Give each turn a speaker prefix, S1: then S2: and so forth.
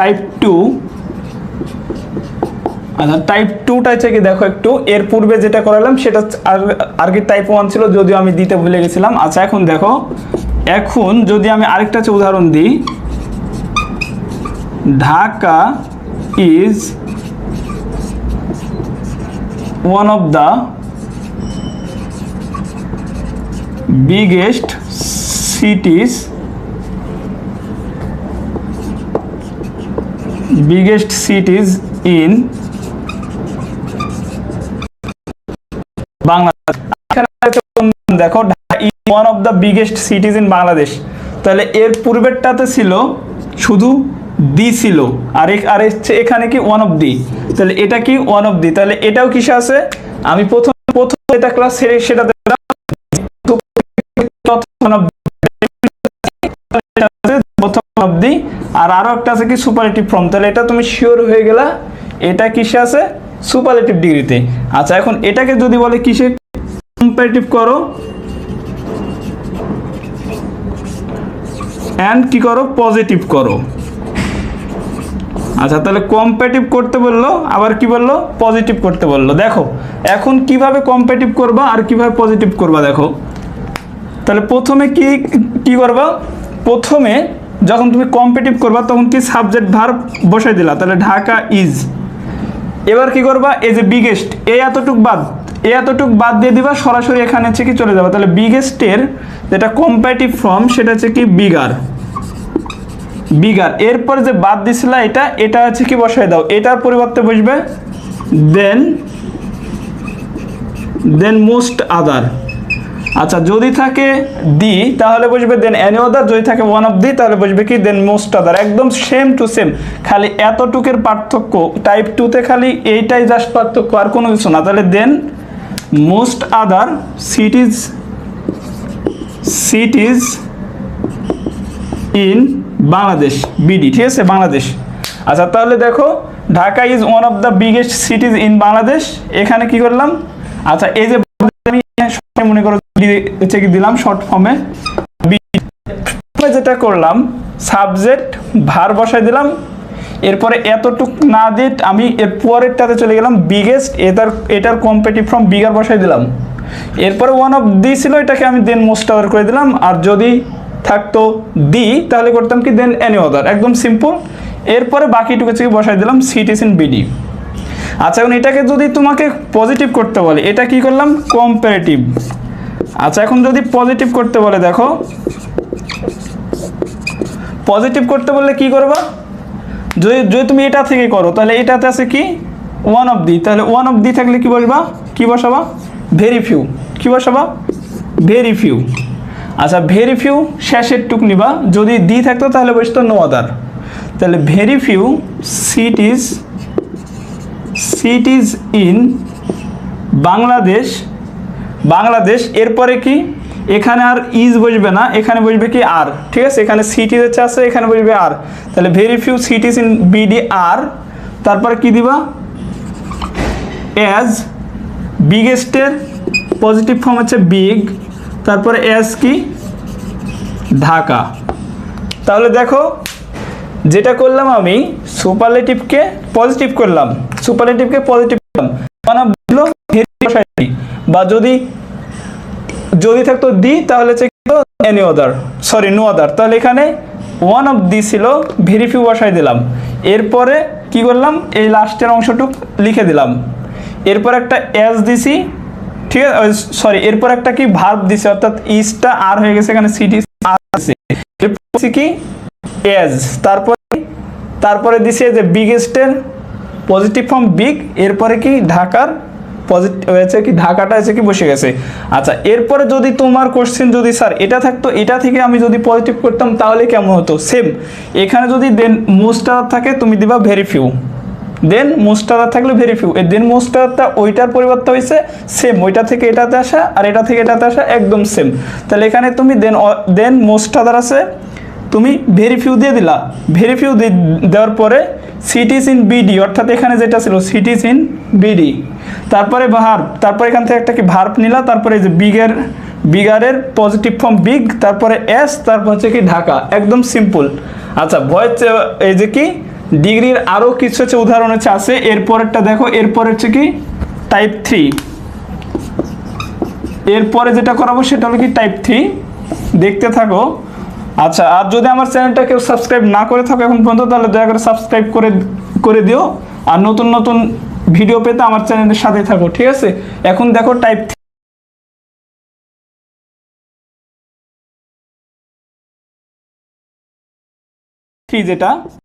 S1: Type two আচ্ছা type টুটা হচ্ছে কি দেখো একটু, এর পূর্বে যেটা করালাম সেটা আর কি টাইপ ওয়ান ছিল যদিও আমি দিতে ভুলে গেছিলাম। আচ্ছা এখন দেখো, এখন যদি আমি আরেকটা হচ্ছে উদাহরণ দিই, Dhaka is one of the biggest cities biggest cities in দেখো one of the biggest cities in Bangladesh তাহলে এর পূর্বেরটাতে ছিল শুধু দি ছিল, আর আর এখানে কি ওয়ান অফ দি তাহলে এটা কি ওয়ান অফ দি তাহলে এটাও কিসে আছে? আমি প্রথম প্রথম এটা ক্লাস সেটাতে প্রথম অবধি আর আরও একটা আছে কি সুপারলেটিভ ফর্ম তাহলে এটা তুমি শিওর হয়ে গেলা, এটা কিসে আছে? সুপারলেটিভ ডিগ্রিতে আচ্ছা এখন এটাকে যদি বলে কিসে? কম্পারেটিভ করো। অ্যান্ড কি করো? পজিটিভ করো। আচ্ছা তাহলে কম্পেটিভ করতে বলল, আবার কি বলল? পজিটিভ করতে বলল। দেখো, এখন কীভাবে কম্পেটিভ করবা আর কীভাবে পজিটিভ করবা, দেখো। তাহলে প্রথমে কি কি করবা? প্রথমে যখন তুমি কম্পিটিভ করবা, তখন কি সাবজেক্ট ভার বসাই দিলা? তাহলে ঢাকা ইজ এবার কি করবা? এই যে বিগেস্ট এই এতটুক বাদ এই এতটুক বাদ দিয়ে দিবা, সরাসরি এখানে হচ্ছে কি চলে যাবা। তাহলে বিগেস্টের যেটা কম্পারেটিভ ফর্ম সেটা হচ্ছে কি বিগার বিগার এরপর যে বাদ দিছিলা এটা এটা হচ্ছে কি বসাই দাও। এটার পরিবর্তে বসবে দেন দেন মোস্ট আদার আচ্ছা যদি থাকে দি তাহলে বসবে দেন এনি আদার যদি থাকে ওয়ান অফ দি তাহলে বসবে কি? দেন মোস্ট আদার একদম সেম টু সেম খালি এতটুকের পার্থক্য টাইপ টুতে খালি এইটাই জাস্ট পার্থক্য, আর কোনো কিছু না। তাহলে then most other cities cities in Bangladesh BD ঠিক আছে? বাংলাদেশ আচ্ছা তাহলে দেখো Dhaka is one of the biggest cities in Bangladesh এখানে কি করলাম? আচ্ছা এই যে মনে করো হচ্ছে কি দিলাম শর্ট ফর্মে যেটা করলাম সাবজেক্ট ভার বসাই দিলাম, এরপরে এতটুক না দিয়ে আমি এর পরেরটাতে চলে গেলাম বিগেস্ট এটার এটার কম্পিটিভ ফ্রম বিগার বসাই দিলাম। এরপরে ওয়ান অফ দি ছিল, এটাকে আমি দেন মোস্ট আওয়ার করে দিলাম, আর যদি থাকতো দি তাহলে করতাম কি দেন এনি অদার একদম সিম্পল এরপরে বাকিটুকু বসাই দিলাম সিটিস ইন বিডি আচ্ছা এখন এটাকে যদি তোমাকে পজিটিভ করতে বলে, এটা কি করলাম? কম্পারেটিভ আচ্ছা এখন যদি পজিটিভ করতে বলে, দেখো। পজিটিভ করতে বললে কি করবা? যদি যদি তুমি এটা থেকে করো, তাহলে এটাতে আছে কি? ওয়ান অফ দি তাহলে ওয়ান অফ দি থাকলে কি বসবা? কি বসাবা? ভেরি ফিউ কি বসাবা? ভেরি ফিউ আচ্ছা ভেরি ফিউ শেষের টুক নিবা। যদি দি থাকতো, তাহলে বসতো নো আদার তাহলে very few cities cities in Bangladesh Bangladesh, এরপরে কি? এখানে আর ইজ বসবে না, এখানে বসবে কি আর? ঠিক আছে? এখানে সিটিজ হচ্ছে আছে, এখানে বসবে আর। তাহলে very few cities in BD আর, তারপরে কি দিবা? অ্যাজ বিগেস্টের, পজিটিভ ফর্ম হচ্ছে বিগ, তারপরে অ্যাজ কি? ঢাকা। তাহলে দেখো, যেটা করলাম আমি সুপারলেটিভকে পজিটিভ করলাম। সুপারলেটিভকে পজিটিভ করলাম। মানে very বা যদি যদি থাকতো দি তাহলে হচ্ছে any other sorry no other তাহলে এখানে ওয়ান অফ দি ছিল ভেরি বসাই দিলাম। এরপরে কি করলাম? এই লাস্টের অংশটুক লিখে দিলাম। এরপর একটা এস দিছি, ঠিক আছে? সরি এরপর একটা কি ভার্ব দিছে, অর্থাৎ ইসটা আর হয়ে গেছে, এখানে সিটি আর আছে কি এজ তারপরে তারপরে দিছে যে বিগেস্টের পজিটিভ ফর্ম বিগ এরপরে কি ঢাকার পজিটিভ হয়েছে কি ঢাকাটা আছে কি বসে গেছে। আচ্ছা এরপরে যদি তোমার কোশ্চেন যদি স্যার এটা থাকতো, এটা থেকে আমি যদি পজিটিভ করতাম, তাহলে কেমন হতো? সেম এখানে যদি দেন মোস্টার থাকে, তুমি দিবা ভেরি ফিউ দেন মোস্টার থাকলে ভেরি ফিউ এই দেন মোস্টারটা ওইটার পরিবর্তে হয়েছে সেম ওইটা থেকে এটাতে আসা আর এটা থেকে এটাতে আসা একদম সেম তাহলে এখানে তুমি দেন দেন মোস্টার আছে তুমি ভেরি ফিউ দিয়ে দিলা। ভেরি ফিউ দেওয়ার পরে সিটিস ইন বিডি অর্থাৎ এখানে যেটা ছিল সিটিস ইন বিডি তারপরে ভার্ব, তারপরে এখান থেকে একটা কি ভার্ব নিলা, তারপরে যে বিগের বিগারের পজিটিভ ফর্ম বিগ তারপরে এস তারপর হচ্ছে কি ঢাকা। একদম সিম্পল আচ্ছা ভয়েস এই যে কি? ডিগ্রির আরও কিছু হচ্ছে উদাহরণ হচ্ছে আছে, এরপরেরটা দেখো, এরপর হচ্ছে কি? টাইপ থ্রি এরপরে যেটা করাবো সেটা হলো কি টাইপ থ্রি দেখতে থাকো। আচ্ছা আর যদি আমার চ্যানেলটা কেউ সাবস্ক্রাইব না করে থাকো এখন পর্যন্ত, তাহলে দয়া করে সাবস্ক্রাইব করে করে দিও। আর নতুন নতুন ভিডিও পেতে আমার চ্যানেলের সাথে থাকো, ঠিক আছে? এখন দেখো টাইপ থ্রি যেটা।